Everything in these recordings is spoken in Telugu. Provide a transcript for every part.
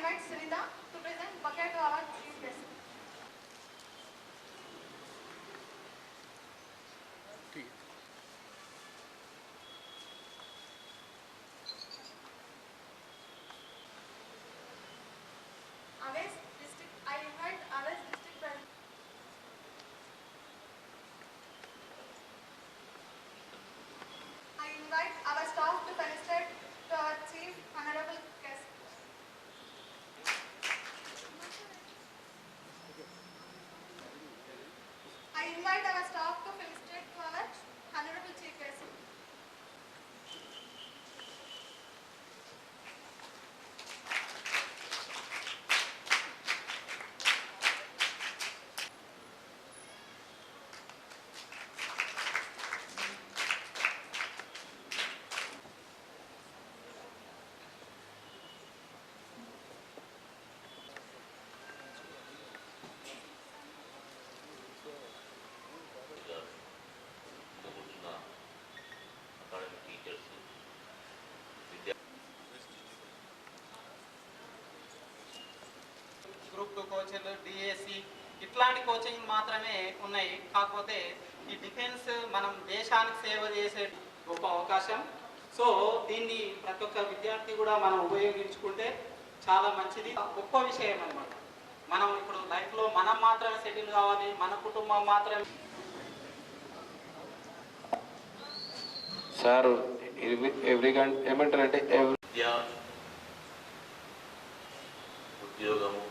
I met Sarita to present Bucket Award invite our staff to felicitate to our honorable chief guest. గారు కూర్చున్న అకాడమిక్ టీచర్స్ విద్యా కోచింగ్లు డిఎస్సి ఇట్లాంటి కోచింగ్ మాత్రమే ఉన్నాయి. కాకపోతే ఈ డిఫెన్స్ మనం దేశానికి సేవ చేసే గొప్ప అవకాశం. సో దీన్ని ప్రతి ఒక్క విద్యార్థి కూడా మనం ఉపయోగించుకుంటే చాలా మంచిది. గొప్ప విషయం అన్నమాట. మనం ఇప్పుడు లైఫ్లో మనం మాత్రమే సెటిల్ కావాలి మన కుటుంబం మాత్రమే. సార్ ఎవ్రీ గంట ఏమంటారంటే ఎవ్రీ విద్య ఉద్యోగము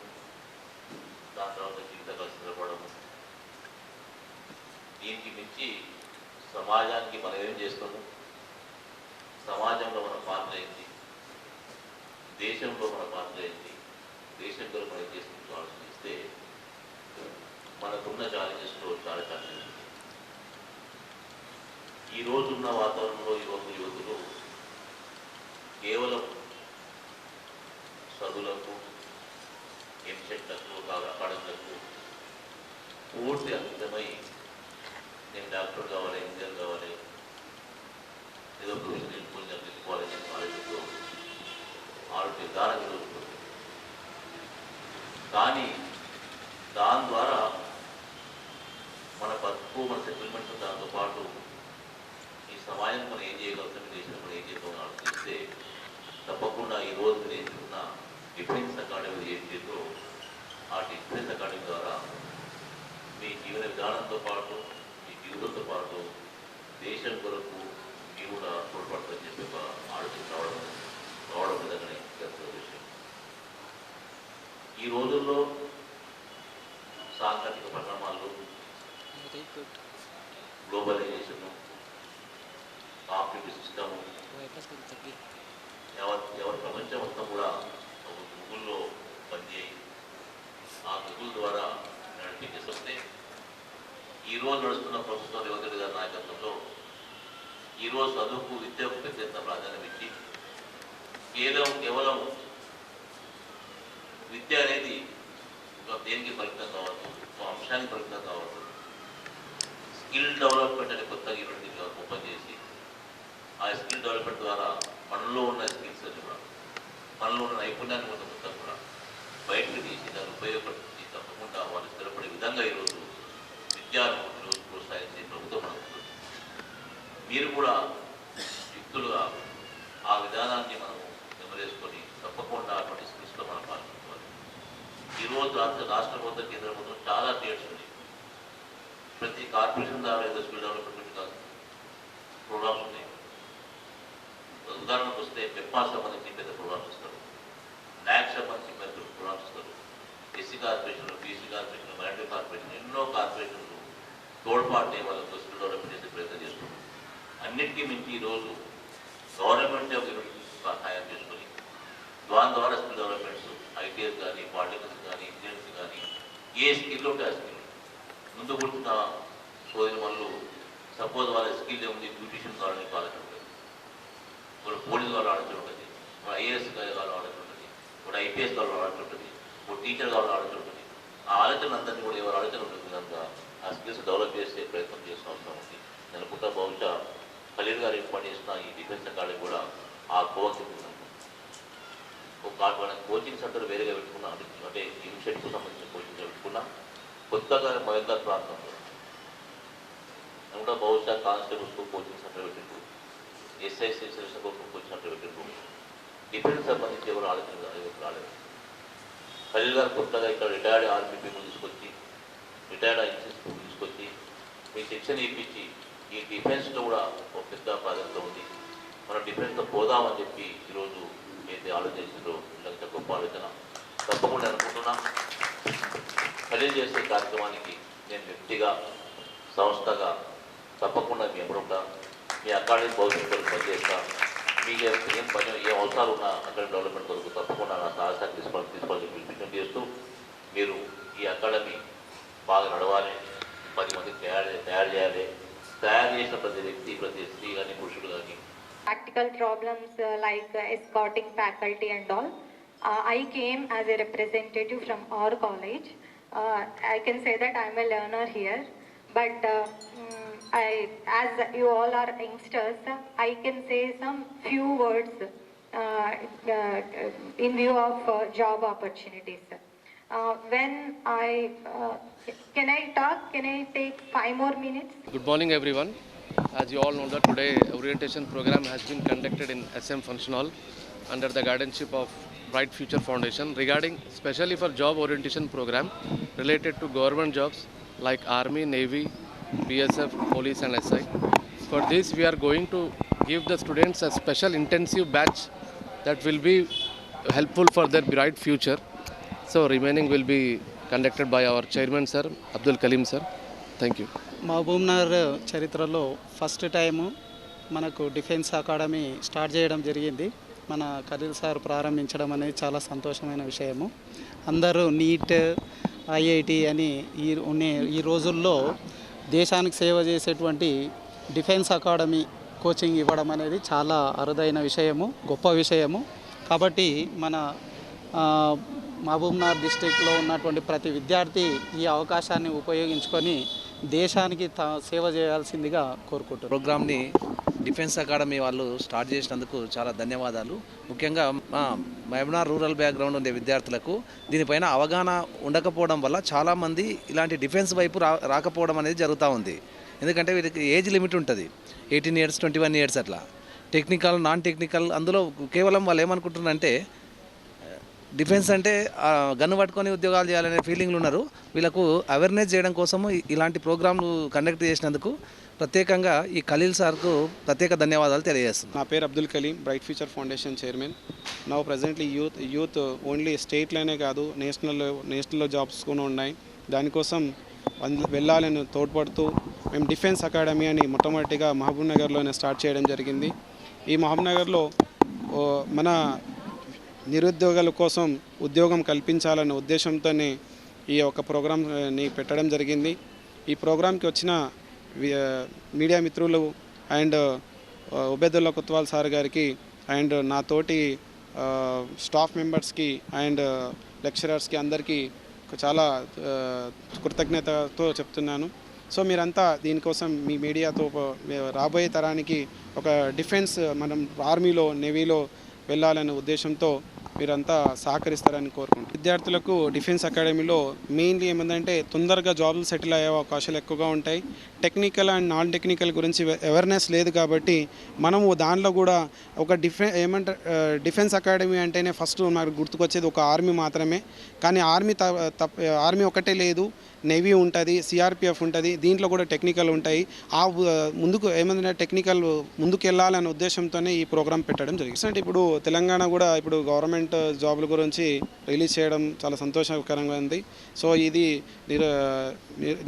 సమాజానికి మనం ఏం చేస్తాము? సమాజంలో మన పాత్ర ఏంటి? దేశంలో మన పాత్ర ఏంటి? దేశంలో మనం ఏం చేసుకుంటూ ఆలోచిస్తే మనకున్న ఛాలెంజెస్లో చాలా ఛాలెంజెస్ ఈ రోజున్న వాతావరణంలో యువకులు యువకులు కేవలం చదువులకు ఎంసెట్లకు అకాడమీలకు పూర్తి అంకితమై నేను డాక్టర్ కావాలి ఇంజనీర్ కావాలి ఏదో ప్రొఫెషన్ ఎంచుకొని తెలుసుకోవాలి అని ఆలోచనతో ఆలోచన విధానం జరుగుతుంది కానీ దాని ద్వారా మన బతుకు మన సెటిల్మెంట్ దాంతో పాటు ఈ సమాజం మనం ఏం చేయగలుగుతాం ఈ దేశం మనం ఏం చేయగలుగుతాం ఆలోచిస్తే తప్పకుండా ఈ రోజు మీరు ఎంచుకున్న డిఫెన్స్ అకాడమీ ఏంటిదో ఆ డిఫెన్స్ అకాడమీ ద్వారా మీ జీవన విధానంతో పాటు మీ జీవితంతో పాటు దేశం కొరకు మీ కూడా తోడ్పడతారని చెప్పి ఒక ఆలోచన రావడం రావడం చేస్తున్న విషయం. ఈ రోజుల్లో సాంకేతిక పరిణామాలు గ్లోబలైజేషన్ కాంపిటేటివ్ సిస్టమ్ ఎవరి ఎవరి ప్రపంచం మొత్తం కూడా ఒక గూగుల్లో పనిచేయి ఆ గూగుల్ ద్వారా ఈ రోజు నడుస్తున్న ప్రభుత్వం రేవంత్ రెడ్డి గారి నాయకత్వంలో ఈరోజు చదువుకు విద్యకు పెద్ద ఎత్తున ప్రాధాన్యం ఇచ్చి కేవలం కేవలం విద్య అనేది ఒక దేనికి ఫలితం కావచ్చు ఒక అంశానికి ఫలితం కావచ్చు స్కిల్ డెవలప్మెంట్ అనే కొత్తగా ఈరోజు ఓపెన్ చేసి ఆ స్కిల్ డెవలప్మెంట్ ద్వారా మనలో ఉన్న స్కిల్స్ అని కూడా మనలో ఉన్న నైపుణ్యాన్ని కూడా మొత్తం కూడా బయటకు తీసి దాన్ని ఉపయోగపడి తప్పకుండా వాళ్ళు స్థిరపడే విధంగా ఈరోజు విద్యాను ఈరోజు ప్రోత్సహించే ప్రభుత్వం మనకు ఉంది. మీరు కూడా యుక్తులుగా ఆ విధానాన్ని మనం నెమరేసుకొని తప్పకుండా అటువంటి స్కిల్స్లో మనం పాల్గొనుకోవాలి ఈరోజు రాష్ట్ర రాష్ట్ర ప్రభుత్వం కేంద్ర ప్రభుత్వం చాలా థియేటర్స్ ఉన్నాయి ప్రతి కార్పొరేషన్ ద్వారా ఏదో స్కిల్ డెవలప్మెంట్ కాదు ప్రోగ్రామ్స్ ఉన్నాయి ఉదాహరణకు వస్తే పెప్మాల్ సంబంధించి పెద్ద ప్రోగ్రామ్స్ ఇస్తారు న్యాక్ సంబంధించి పెద్ద ప్రోగ్రామ్స్ ఇస్తారు SC corporation BC corporation minority corporation ఎన్నో కార్పొరేషన్లు తోడ్పాటుని వాళ్ళకు స్కిల్ డెవలప్మెంట్ చేసే ప్రయత్నం చేస్తున్నారు అన్నిటికీ మించి ఈరోజు గవర్నమెంట్ సహాయం చేసుకొని దాని ద్వారా స్కిల్ డెవలప్మెంట్స్ ఐటీఎస్ కానీ పాలిటెక్నిక్స్ కానీ ఇంజనీర్స్ కానీ ఏ స్కిల్ ఉంటే ఆ స్కిల్ ముందు పుట్టిన సోదరి వాళ్ళు సపోజ్ వాళ్ళ స్కిల్ ఏముంది బ్యూటిషియన్ కావాలని కాలేజ్ ఉంటుంది ఇప్పుడు పోలీస్ వాళ్ళు ఆలోచన ఉంటుంది ఇప్పుడు ఐఏఎస్ కావాలి ఆలోచన ఉంటుంది ఇప్పుడు ఐపీఎస్ వాళ్ళు ఆలోచన ఉంటుంది ఇప్పుడు టీచర్ కావాలి ఆలోచన ఉంటుంది. ఆ ఆలోచన అందరినీ కూడా ఎవరు ఆలోచన ఉంటుంది కనుక ఆ స్కిల్స్ డెవలప్ చేసే ప్రయత్నం చేసిన అవసరం ఉంది. నేను అనుకుంటా బహుశా ఖలీల్ గారు ఏర్పాటు చేసిన ఈ డిఫెన్స్ అకాడమీ కూడా ఆ కోవకి ఒక కోచింగ్ సెంటర్ వేరేగా పెట్టుకున్నాను అంటే- అంటే ఇన్షెట్కు సంబంధించిన కోచింగ్ పెట్టుకున్నా కొత్తగా మహేందర్ ప్రాంతంలో కూడా బహుశా కానిస్టేబుల్స్కు కోచింగ్ సెంటర్ పెట్టిండ్రు ఎస్ఐసి సెలక్షన్ కోసం కోచింగ్ సెంటర్ పెట్టిండ్రు డిఫెన్స్ సంబంధించి ఎవరు ఆలోచన రాలేదు ఖలీల్ గారు కొత్తగా ఇక్కడ రిటైర్డ్ ఆర్మీ పీపుల్ తీసుకొచ్చి రిటైర్డ్ ఐసీఎస్ పీపుల్ తీసుకొచ్చి మీ శిక్షణ ఇప్పించి ఈ డిఫెన్స్లో కూడా ఒక పెద్ద ప్రాధాన్యత ఉంది మనం డిఫెన్స్లో పోదామని చెప్పి ఈరోజు ఏదైతే ఆలోచించారో చేసిందో గొప్ప ఆలోచన తప్పకుండా అనుకుంటున్నా ఖలీల్ చేసే కార్యక్రమానికి నేను వ్యక్తిగా సంస్థగా తప్పకుండా మీ ఎప్పుడుంటా మీ అకాడమిక్ భవిష్యత్తు కొరకు పనిచేస్తా మీకు ఏ- ఏం పని ఏ అవసరాలు ఉన్నా అకాడమిక్ డెవలప్మెంట్ కొరకు తప్పకుండా నా సహకారం తీసుకోవాలి తీసుకోవాలని చెప్పి విజ్ఞప్తి చేస్తూ మీరు ఈ అకాడమీ బాగా నడవాలి పది మంది తయారు తయారు చేయాలి తయారు చేసిన ప్రతి వ్యక్తి ప్రతి స్త్రీ కానీ పురుషుడు కానీ practical problems uh, like uh, escorting faculty and all. Uh, I came as a representative from our college. Uh, I can say that I'm a learner here, but uh, mm, I, as you all are youngsters, I can say some few words uh, uh, in view of uh, job opportunities. Uh, when I can I talk? Can I take five more minutes? Good morning, everyone. As you all know that today orientation program has been conducted in SM Functional under the guardianship of Bright Future Foundation regarding specially for job orientation program related to government jobs like Army, Navy, BSF police and SI for this we are going to give the students a special intensive batch that will be helpful for their bright future so remaining will be conducted by our chairman sir Abdul Kaleem sir thank you Mahabubnagar చరిత్రలో ఫస్ట్ టైము మనకు డిఫెన్స్ అకాడమీ స్టార్ట్ చేయడం జరిగింది. మన ఖలీల్ సార్ ప్రారంభించడం అనేది చాలా సంతోషమైన విషయము. అందరూ నీట్ ఐఐటి అని ఈ ఉన్న ఈ రోజుల్లో దేశానికి సేవ చేసేటువంటి డిఫెన్స్ అకాడమీ కోచింగ్ ఇవ్వడం అనేది చాలా అరుదైన విషయము గొప్ప విషయము. కాబట్టి మన మహబూబ్నార్ మహబూబ్నగర్ డిస్టిక్లో ఉన్నటువంటి ప్రతి విద్యార్థి ఈ అవకాశాన్ని ఉపయోగించుకొని దేశానికి తా సేవ చేయాల్సిందిగా కోరుకుంటున్నాను. ప్రోగ్రామ్ని డిఫెన్స్ అకాడమీ వాళ్ళు స్టార్ట్ చేసినందుకు చాలా ధన్యవాదాలు. ముఖ్యంగా మా మహబూబ్నగర్ రూరల్ బ్యాక్గ్రౌండ్ ఉండే విద్యార్థులకు దీనిపైన అవగాహన ఉండకపోవడం వల్ల చాలామంది ఇలాంటి డిఫెన్స్ వైపు రా రాకపోవడం అనేది జరుగుతూ ఉంది. ఎందుకంటే వీరికి ఏజ్ లిమిట్ ఉంటుంది. Eighteen years twenty one years అట్లా. టెక్నికల్ నాన్ టెక్నికల్ అందులో కేవలం వాళ్ళు ఏమనుకుంటున్నారంటే డిఫెన్స్ అంటే గన్ను పట్టుకొని ఉద్యోగాలు చేయాలనే ఫీలింగ్లు ఉన్నారు. వీళ్ళకు అవేర్నెస్ చేయడం కోసము ఇలాంటి ప్రోగ్రాంలు కండక్ట్ చేసినందుకు ప్రత్యేకంగా ఈ ఖలీల్ సార్కు ప్రత్యేక ధన్యవాదాలు తెలియజేస్తున్నాను నా పేరు Abdul Kaleem bright future foundation chairman. నా ప్రజెంట్లీ యూత్ యూత్ ఓన్లీ స్టేట్లోనే కాదు నేషనల్ నేషనల్లో జాబ్స్ కూడా ఉన్నాయి. దానికోసం వెళ్ళాలని తోడ్పడుతూ మేము డిఫెన్స్ అకాడమీ అని మొట్టమొదటిగా మహబూబ్ నగర్లోనే స్టార్ట్ చేయడం జరిగింది. ఈ మహబూబ్ నగర్లో మన నిరుద్యోగుల కోసం ఉద్యోగం కల్పించాలనే ఉద్దేశంతోనే ఈ యొక్క ప్రోగ్రామ్ని పెట్టడం జరిగింది. ఈ ప్రోగ్రాంకి వచ్చిన మీడియా మిత్రులు అండ్ ఉబేదుల్లా కుత్వాల్ సార్ గారికి అండ్ నా తోటి స్టాఫ్ మెంబర్స్కి అండ్ లెక్చరర్స్కి అందరికీ చాలా కృతజ్ఞతతో చెప్తున్నాను. సో మీరంతా దీనికోసం మీ మీడియాతో రాబోయే తరానికి ఒక డిఫెన్స్ మనం ఆర్మీలో నేవీలో వెళ్ళాలనే ఉద్దేశంతో మీరంతా సహకరిస్తారని కోరుకుంటున్నాను విద్యార్థులకు డిఫెన్స్ అకాడమీలో మెయిన్లీ ఏమందంటే తొందరగా జాబ్లు సెటిల్ అయ్యే అవకాశాలు ఎక్కువగా ఉంటాయి. టెక్నికల్ అండ్ నాన్ టెక్నికల్ గురించి అవేర్నెస్ లేదు కాబట్టి మనము దానిలో కూడా ఒక డిఫెన్ ఏమంటారు డిఫెన్స్ అకాడమీ అంటేనే ఫస్ట్ నాకు గుర్తుకొచ్చేది ఒక ఆర్మీ మాత్రమే. కానీ ఆర్మీ తప్ప ఆర్మీ ఒకటే లేదు. నేవీ ఉంటుంది సిఆర్పిఎఫ్ ఉంటుంది దీంట్లో కూడా టెక్నికల్ ఉంటాయి. ఆ ముందుకు ఏమంటే టెక్నికల్ ముందుకు వెళ్ళాలనే ఉద్దేశంతోనే ఈ ప్రోగ్రామ్ పెట్టడం జరిగింది. అంటే ఇప్పుడు తెలంగాణ కూడా ఇప్పుడు గవర్నమెంట్ జాబుల గురించి రిలీజ్ చేయడం చాలా సంతోషకరంగా ఉంది. సో ఇది నిరు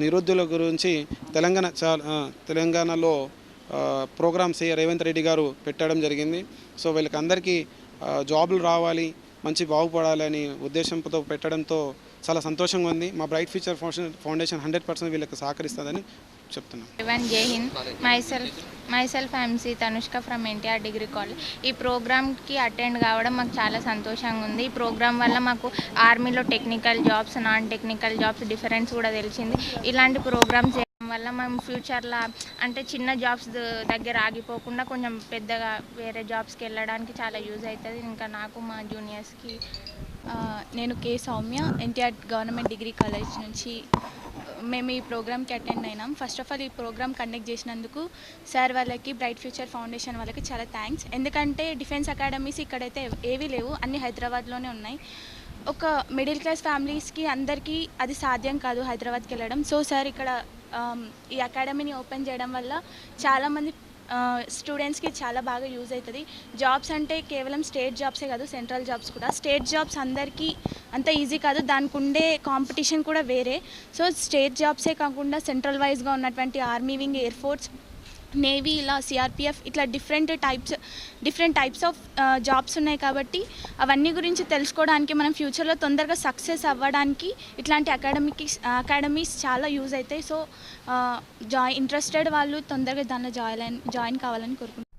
నిరుద్యోగుల గురించి తెలంగాణ చాలా తెలంగాణలో ప్రోగ్రామ్స్ రేవంత్ రెడ్డి గారు పెట్టడం జరిగింది. సో వీళ్ళకి అందరికీ జాబులు రావాలి మంచి బాగుపడాలని ఉద్దేశంతో పెట్టడంతో చాలా సంతోషంగా ఉంది. మా bright future foundation foundation hundred percent వీళ్ళకి సహకరిస్తుందని చెప్తున్నాను Jai Hind my myself MC Tanushka from NTR degree college ఈ ప్రోగ్రామ్కి అటెండ్ కావడం మాకు చాలా సంతోషంగా ఉంది. ఈ ప్రోగ్రామ్ వల్ల మాకు ఆర్మీలో technical jobs non technical jobs difference కూడా తెలిసింది. ఇలాంటి ప్రోగ్రామ్స్ వల్ల మేము ఫ్యూచర్లో అంటే చిన్న జాబ్స్ దగ్గర ఆగిపోకుండా కొంచెం పెద్దగా వేరే జాబ్స్కి వెళ్ళడానికి చాలా యూజ్ అవుతుంది. ఇంకా నాకు మా జూనియర్స్కి నేను K Soumya NTR government degree college నుంచి మేము ఈ ప్రోగ్రామ్కి అటెండ్ అయినాం. ఫస్ట్ ఆఫ్ ఆల్ ఈ ప్రోగ్రామ్ కండక్ట్ చేసినందుకు సార్ వాళ్ళకి బ్రైట్ ఫ్యూచర్ ఫౌండేషన్ వాళ్ళకి చాలా థ్యాంక్స్. ఎందుకంటే డిఫెన్స్ అకాడమీస్ ఇక్కడైతే ఏవీ లేవు అన్ని హైదరాబాద్లోనే ఉన్నాయి. ఒక మిడిల్ క్లాస్ ఫ్యామిలీస్కి అందరికీ అది సాధ్యం కాదు హైదరాబాద్కి వెళ్ళడం. సో సార్ ఇక్కడ ఈ అకాడమీని ఓపెన్ చేయడం వల్ల చాలామంది స్టూడెంట్స్కి చాలా బాగా యూజ్ అవుతుంది. జాబ్స్ అంటే కేవలం స్టేట్ జాబ్సే కాదు సెంట్రల్ జాబ్స్ కూడా. స్టేట్ జాబ్స్ అందరికీ అంత ఈజీ కాదు. దానికి ఉండే కాంపిటీషన్ కూడా వేరే. సో స్టేట్ జాబ్సే కాకుండా సెంట్రల్ వైజ్గా ఉన్నటువంటి army wing air force navy ఇలా సిఆర్పిఎఫ్ ఇట్లా different types different types of jobs ఉన్నాయి కాబట్టి అవన్నీ గురించి తెలుసుకోవడానికి మనం ఫ్యూచర్లో తొందరగా సక్సెస్ అవ్వడానికి ఇట్లాంటి అకాడమిక్ అకాడమీస్ చాలా యూజ్ అవుతాయి. సో జాయి ఇంట్రెస్టెడ్ వాళ్ళు తొందరగా దానిలో జాయిన్ జాయిన్ కావాలని కోరుకుంటున్నాను